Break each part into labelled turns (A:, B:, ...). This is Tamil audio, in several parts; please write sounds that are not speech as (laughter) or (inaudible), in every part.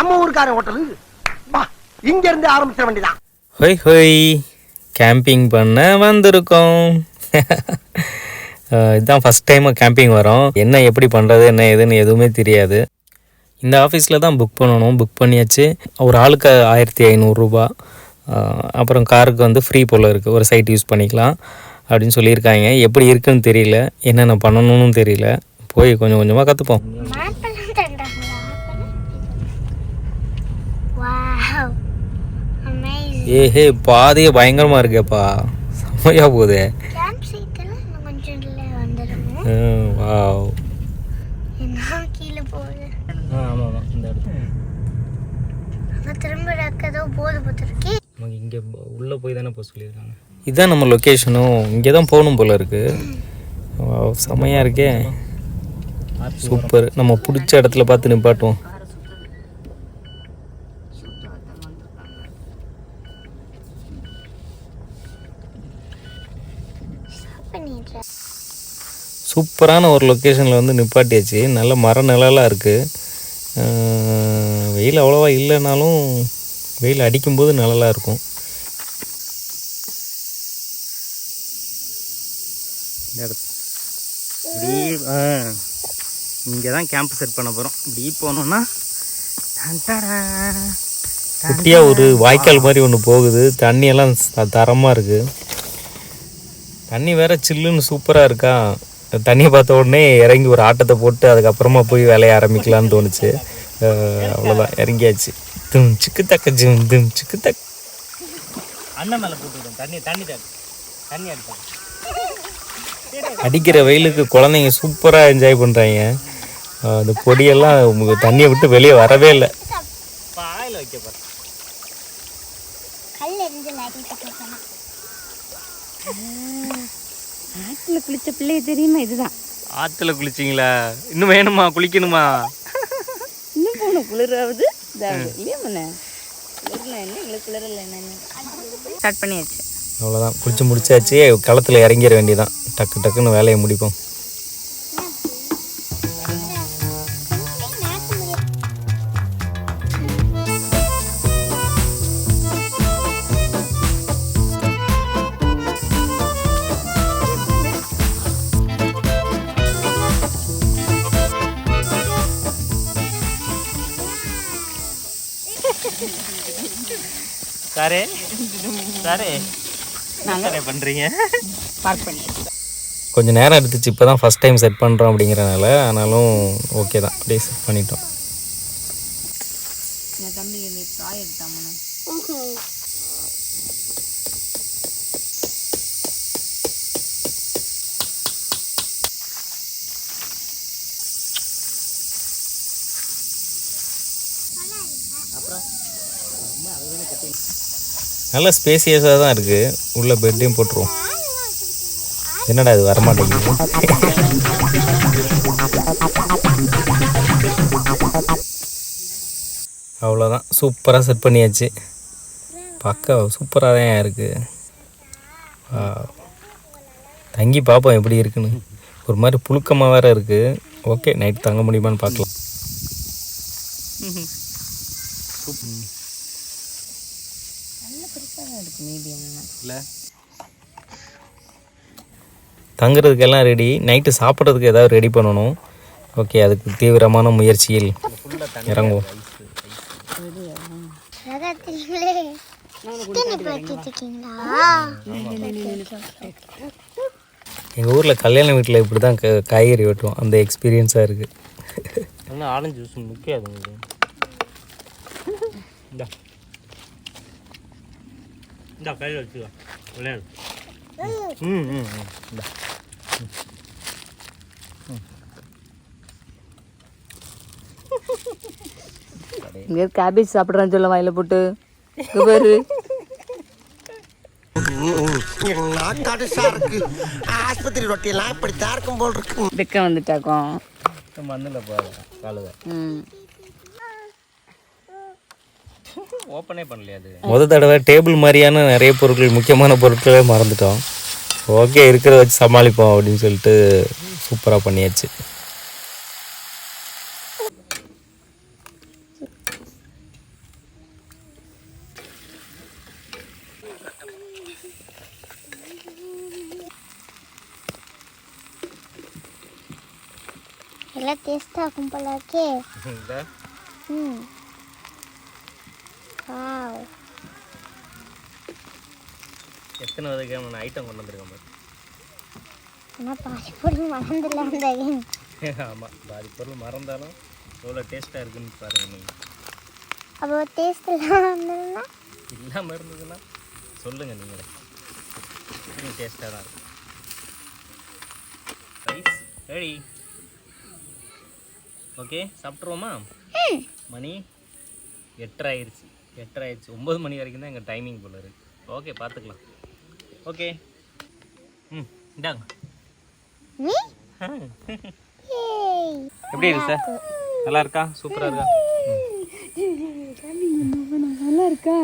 A: நம்ம ஊருக்காரன் ஹோட்டலு வா இங்க இருந்து ஆரம்பிச்சிட வேண்டியதான்
B: ஹொய் ஹொய். கேம்பிங் பண்ண வந்திருக்கோம். இதுதான் ஃபஸ்ட் டைம் கேம்பிங் வரோம். என்ன எப்படி பண்ணுறது என்ன ஏதுன்னு எதுவுமே தெரியாது. இந்த ஆஃபீஸில் தான் புக் பண்ணணும். புக் பண்ணியாச்சு. ஒரு ஆளுக்கு ஆயிரத்தி ஐநூறுரூபா அப்புறம் காருக்கு வந்து ஃப்ரீ போல் இருக்குது ஒரு சைட் யூஸ் பண்ணிக்கலாம் அப்படின்னு சொல்லியிருக்காங்க. எப்படி இருக்குன்னு தெரியல. என்னென்ன பண்ணணும்னு தெரியல. போய் கொஞ்சம் கொஞ்சமாக கற்றுப்போம் ஏஹே பாதையே பயங்கரமாக இருக்கேப்பா. செம்மையா போகுதே. வாவ். நமக்கு இங்கே உள்ளே போய் தானே போக சொல்லியிருக்காங்க. இதுதான் நம்ம லொக்கேஷனும் இங்கே தான் போகணும் போல இருக்கு. Wow, செமையா இருக்கே. சூப்பர். நம்ம பிடிச்ச இடத்துல பார்த்து நிப்பாட்டுவோம். சூப்பரான ஒரு லொக்கேஷனில் வந்து நிப்பாட்டியாச்சு. நல்ல மர நிழலாக இருக்குது வெயில் அவ்வளோவா இல்லைனாலும் வெயில் அடிக்கும்போது நிழலாக இருக்கும்.
C: இங்கே தான் கேம்ப் செட் பண்ண போகிறோம் இப்படி போனோம்னா
B: குட்டியாக ஒரு வாய்க்கால் மாதிரி ஒன்று போகுது. தண்ணியெல்லாம் த- தரமா இருக்குது தண்ணி வேற சில்லுன்னு சூப்பராக இருக்கா? தண்ணியை பார்த்த உடனே இறங்கி ஒரு ஆட்டத்தை போட்டு அதுக்கப்புறமா போய் வேலைய ஆரம்பிக்கலாம்னு தோணுச்சு. அவ்வளோதான் இறங்கியாச்சு. தும் சிக்கு தக்க ஜிம் தும் சிக்கு தக்.
C: அண்ணன் மேலே போட்டு தண்ணி தண்ணி தண்ணி அடிப்பாங்க
B: அடிக்கிற வெயிலுக்கு குழந்தைங்க சூப்பராக என்ஜாய் பண்ணுறாங்க அந்த பொடியெல்லாம் தண்ணியை விட்டு வெளியே வரவே இல்லை.
C: வைக்க போகிறேன்
D: ஆற்றுல குளிச்ச பிள்ளைய தெரியுமா? இதுதான்.
C: ஆற்றுல குளிச்சிங்களா? இன்னும் வேணுமா? குளிக்கணுமா?
D: இன்னும் போகணும் குளிராவது. இல்லையா மண்ண ஸ்டார்ட் பண்ணியாச்சு.
B: அவ்வளோதான் குளிச்சு முடிச்சாச்சு. களத்தில் இறங்கிட வேண்டியதான் டக்கு டக்குன்னு வேலையை முடிப்போம்.
C: சாரே. சாரே. நாங்கள் பண்ணுறீங்க
D: பார்க் பண்ணியாச்சு
B: கொஞ்சம் நேரம் எடுத்துச்சு இப்போ தான் ஃபஸ்ட் டைம் செட் பண்ணுறோம் அப்படிங்கிறனால ஆனாலும் ஓகே தான். அப்படியே செட் பண்ணிட்டோம்
D: என் தம்பி நீ தாய் எடுத்தாமண்ணா
B: நல்ல ஸ்பேசியஸாக தான் இருக்குது உள்ள பெட்டையும் போட்டுருவோம். என்னடா இது வரமாட்டேங்குது? அவ்வளோதான் சூப்பராக செட் பண்ணியாச்சு. பக்கா சூப்பராக தான் இருக்குது தங்கி பார்ப்போம் எப்படி இருக்குன்னு. ஒரு மாதிரி புழுக்கமாக வேறு இருக்குது ஓகே நைட் தங்க முடியுமான்னு பார்க்கலாம்
C: இல்லை
B: தங்குறதுக்கெல்லாம் ரெடி நைட்டு சாப்பிட்றதுக்கு ஏதாவது ரெடி பண்ணணும். ஓகே அதுக்கு தீவிரமான முயற்சியில் இறங்குவோம். எங்கள் ஊரில் கல்யாண வீட்டில் இப்படி தான் க காய்கறி வெட்டுவோம். அந்த எக்ஸ்பீரியன்ஸாக இருக்குது
C: இன்னும் ஆரஞ்சு ஜூஸ் முக்கியாது இந்தா. இந்தா கையில் வச்சுக்கோ. விளையாடு. ம் ம் ம். இந்தா.
D: இங்கே கேபேஜ் சாப்பிட்றான்னு சொல்ல வாயில போட்டு. பாரு.
A: இருக்கு ஆஸ்பத்திரி ரொட்டியெல்லாம் இப்படித்தான் இருக்கும் போல் இருக்கு
D: வெக்க வந்துட்டாக்கும்
C: மண்ணில்
D: ம்
C: ஓப்பனே பண்ணலையா அது.
B: முத தடவை டேபிள் மாதிரியான நிறைய பொருட்கள் முக்கியமான பொருட்களே மறந்துட்டோம். ஓகே இருக்கிறத வச்சு சமாளிப்போம் அப்படின்னு சொல்லிட்டு சூப்பராக பண்ணியாச்சு.
E: நல்லா டேஸ்டாக இருக்கும் போல இருக்கே (laughs) ம். ஆ
C: எத்தனை வகையான ஐட்டம் கொண்டு வந்திருக்கேன் பாரு.
E: ஆனால்
C: ஆமாம் பாதி பொருள் மறந்தாலும் எவ்வளோ டேஸ்ட்டாக இருக்குன்னு பாருங்க நீங்கள்
E: அப்போ டேஸ்ட்
C: இல்லாமல் இருந்ததுன்னா? சொல்லுங்கள் நீங்களே இன்னும் டேஸ்ட்டாக தான் இருக்கும் ரைஸ் ரெடி ஓகே சாப்பிட்ருவோமா மணி எட்டரை ஆயிடுச்சு. எட்டரை ஆயிடுச்சு. ஒம்பது மணி வரைக்கும் தான் எங்கள் டைமிங் போல இருக்கு. ஓகே பார்த்துக்கலாம் ஓகே. ம் இந்தாங்க. எப்படி இருக்கு சார்? நல்லா இருக்கா? சூப்பராக இருக்கா?
D: நல்லா இருக்கா?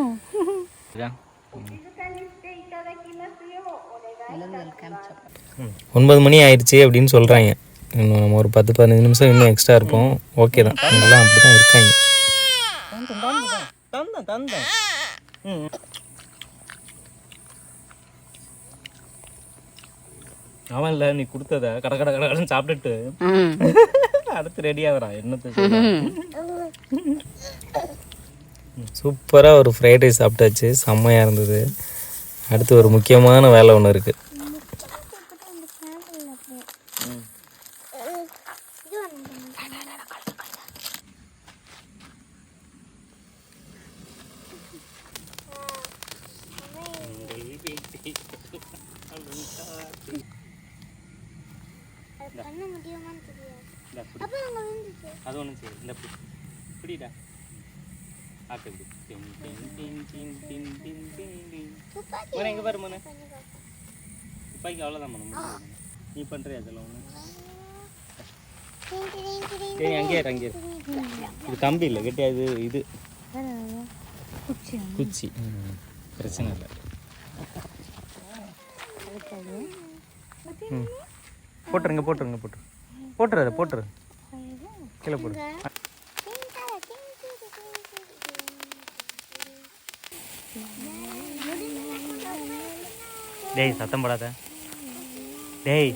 B: ஒன்பது மணி ஆயிடுச்சு அப்படின்னு சொல்கிறாங்க இன்னும் நம்ம ஒரு பத்து பதினஞ்சு நிமிஷம் இன்னும் எக்ஸ்ட்ரா இருப்போம். ஓகே தான். இவங்கெல்லாம் அப்படி தான் இருக்காங்க
C: அவன் இல்லை நீ கொடுத்தத கட கட கட கடன்னு சாப்பிட்டுட்டு அடுத்து ரெடி ஆகுறான் என்னத்துக்கு
B: சூப்பராக ஒரு ஃப்ரைட் ரைஸ் சாப்பிட்டாச்சு செம்மையாக இருந்தது. அடுத்து ஒரு முக்கியமான வேலை ஒன்று இருக்குது
E: அது பண்ண முடியுமான்னு தெரியாது. அங்கே
C: அது ஒன்றும் சரி இந்த பிடி. பிடிடா. ஆட்டு இப்படி டின் டின் டின் டின் டின் டின் டின் டின். மோனே எங்கே பாரு மோனே. துப்பாக்கி அவ்வளோதான் முடியும் நீ பண்ணுறியா அதெல்லாம் ஒன்று சரி அங்கேயே இரு, அங்கேயே இரு. இது கம்பி இல்லை கட்டியா இது இது. குச்சி பிரச்சனை இல்லை. ம். போட்டுருங்க போட்டுருங்க போட்டு போட்டுறாரு போட்டுரு கீழே போடு. டேய் சத்தம் போடாத. டேய்.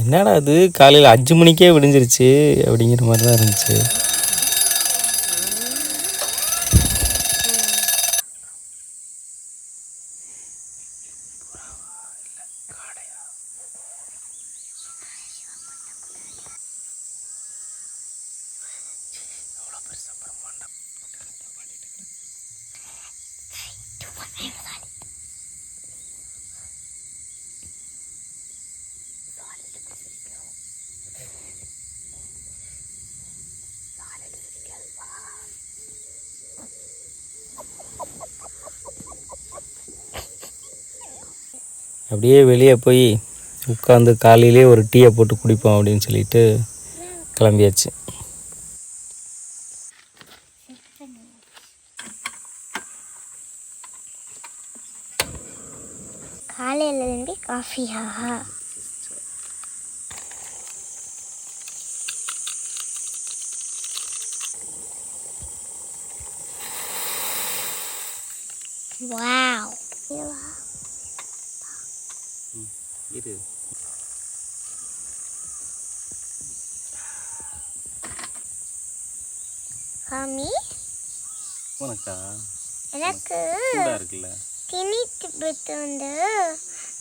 B: என்னடா அது காலையில் அஞ்சு மணிக்கே விடிஞ்சிருச்சு அப்படிங்கிற மாதிரி தான் இருந்துச்சு. அப்படியே வெளியே போய் உட்காந்து காலையிலே ஒரு டீயை போட்டு குடிப்போம் அப்படின்னு சொல்லிட்டு கிளம்பியாச்சு.
E: காலையில காஃபியா வாவ்
C: இது
E: மாமி
C: உனக்கா
E: எனக்கு
C: சூடா இருக்குல்ல?
E: கிணி வந்து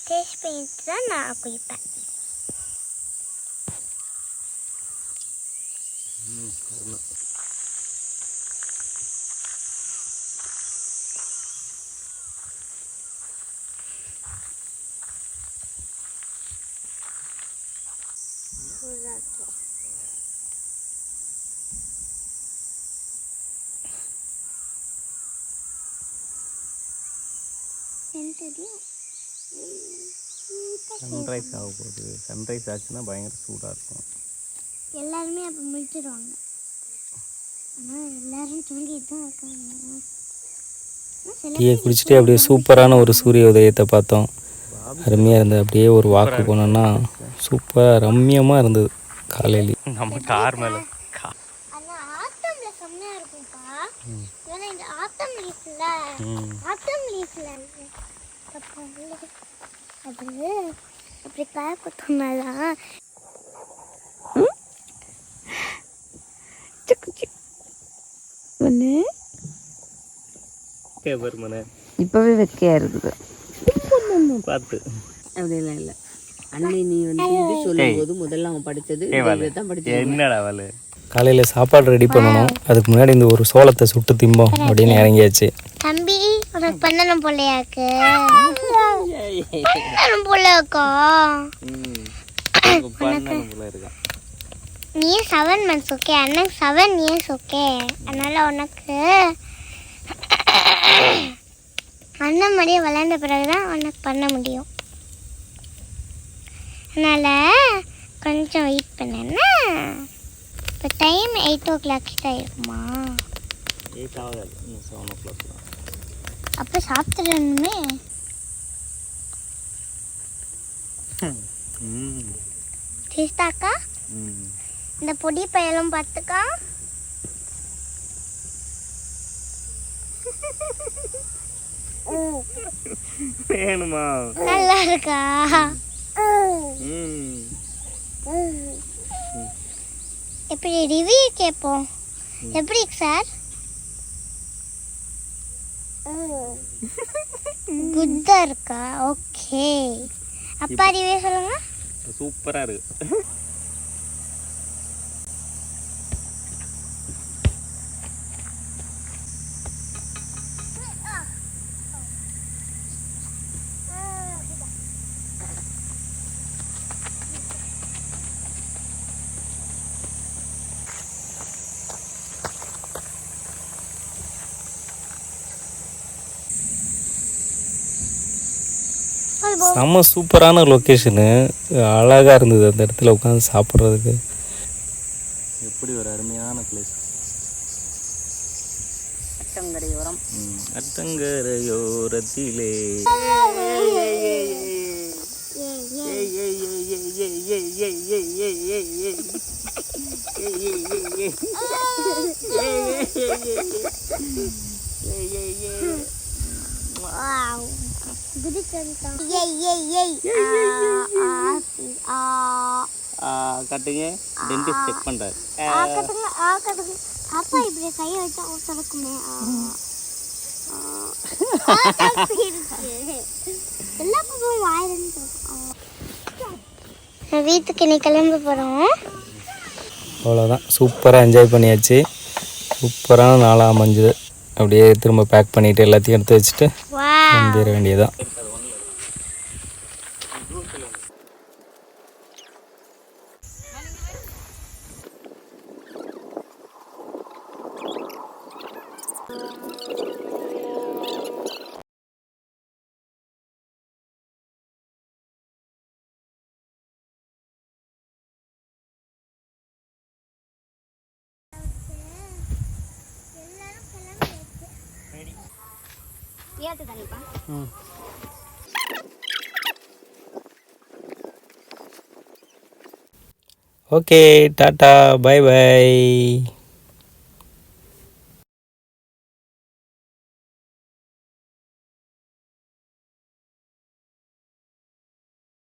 E: ஃபேஸ் பெயிண்ட் தான் நான் குளிப்பேன் தெரியும்
C: சன்ரைஸ் ஆக போகுது. சன்ரைஸ் ஆச்சுன்னா பயங்கர சூடாக இருக்கும்.
E: எல்லாருமே அப்போ முடிச்சிடுவாங்க ஆனால் எல்லாரும் தூங்கிட்டு தான் இருக்காங்க.
B: டீயை குடிச்சிட்டு அப்படியே சூப்பரான ஒரு சூரிய உதயத்தை பார்த்தோம். அருமையாக இருந்தது அப்படியே ஒரு வாக்கு போனோன்னா சூப்பராக ரம்மியமாக இருந்தது காலையில.
C: நம்ம கார் மேலே.
E: அப்படி காய குத்தோம்னாதான்
D: இப்போவே வெக்கையா இருக்குது.
C: பார்த்து.
D: அப்படிலாம் இல்லை. அன்னை நீ வந்து இது சொல்லும்போது முதல்ல அவன் படித்தது தான் படித்தது.
C: என்னடா அவளு
B: காலையில் சாப்பாடு ரெடி பண்ணணும். அதுக்கு முன்னாடி இந்த ஒரு சோளத்தை சுட்டு திம்போம் அப்படின்னு இறங்கியாச்சு.
E: தம்பி உனக்கு பண்ணணும் போலையாக்கு? பண்ணணும் போல இருக்கா நீ செவன் மந்த்ஸ் ஓகே அண்ணன் செவன் இயர்ஸ் ஓகே அதனால உனக்கு அண்ணன் மாதிரியே விளையாண்ட பிறகுதான் உனக்கு பண்ண முடியும். அதனால கொஞ்சம் வெயிட் பண்ணேன்னா இப்போ டைம் எயிட் ஓ கிளாக் கிட்ட இருக்குமா
C: எயிட் ஆகாது. செவன் ஓ கிளாக்
E: அப்போ சாப்பிட்டுடணுமே.
C: ம்.
E: டேஸ்டாக்கா இந்த பொடி பயலும் பார்த்துக்கா. (laughs)
C: வேணுமா?
E: நல்லா இருக்கா? எப்படி ரிவ்யூ கேட்போம்? எப்படி சார் குட்டா இருக்கா? ஓகே அப்பா ரிவ்யூ சொல்லுங்க.
C: சூப்பராக இருக்கு.
B: செம்ம சூப்பரான லொக்கேஷனு அழகாக இருந்தது அந்த இடத்துல உட்காந்து சாப்பிட்றதுக்கு
C: எப்படி ஒரு அருமையான பிளேஸ்
D: அட்டங்கரையோரம்
C: அட்டங்கரையோரத்திலே
E: Wow.
C: கட்டுங்க. டென்டிஸ்ட் செக்
E: கட்டுங்க அப்பா இப்படி கையை வச்சா திறக்குமே ஆ. ஆ. ஆ, தப்பி இருக்கு. எல்லா பக்கமும். வீட்டுக்கு நீ கிளம்ப போகிறோம்
B: அவ்வளோதான் சூப்பராக என்ஜாய் பண்ணியாச்சு. சூப்பரான நாளாக அமைஞ்சுது. அப்படியே திரும்ப பேக் பண்ணிவிட்டு எல்லாத்தையும் எடுத்து வச்சுட்டு
E: வா
B: கிளம்பிட வேண்டியதான்
E: ஏத்து தானேப்பா
B: ஓகே டாட்டா பை பை.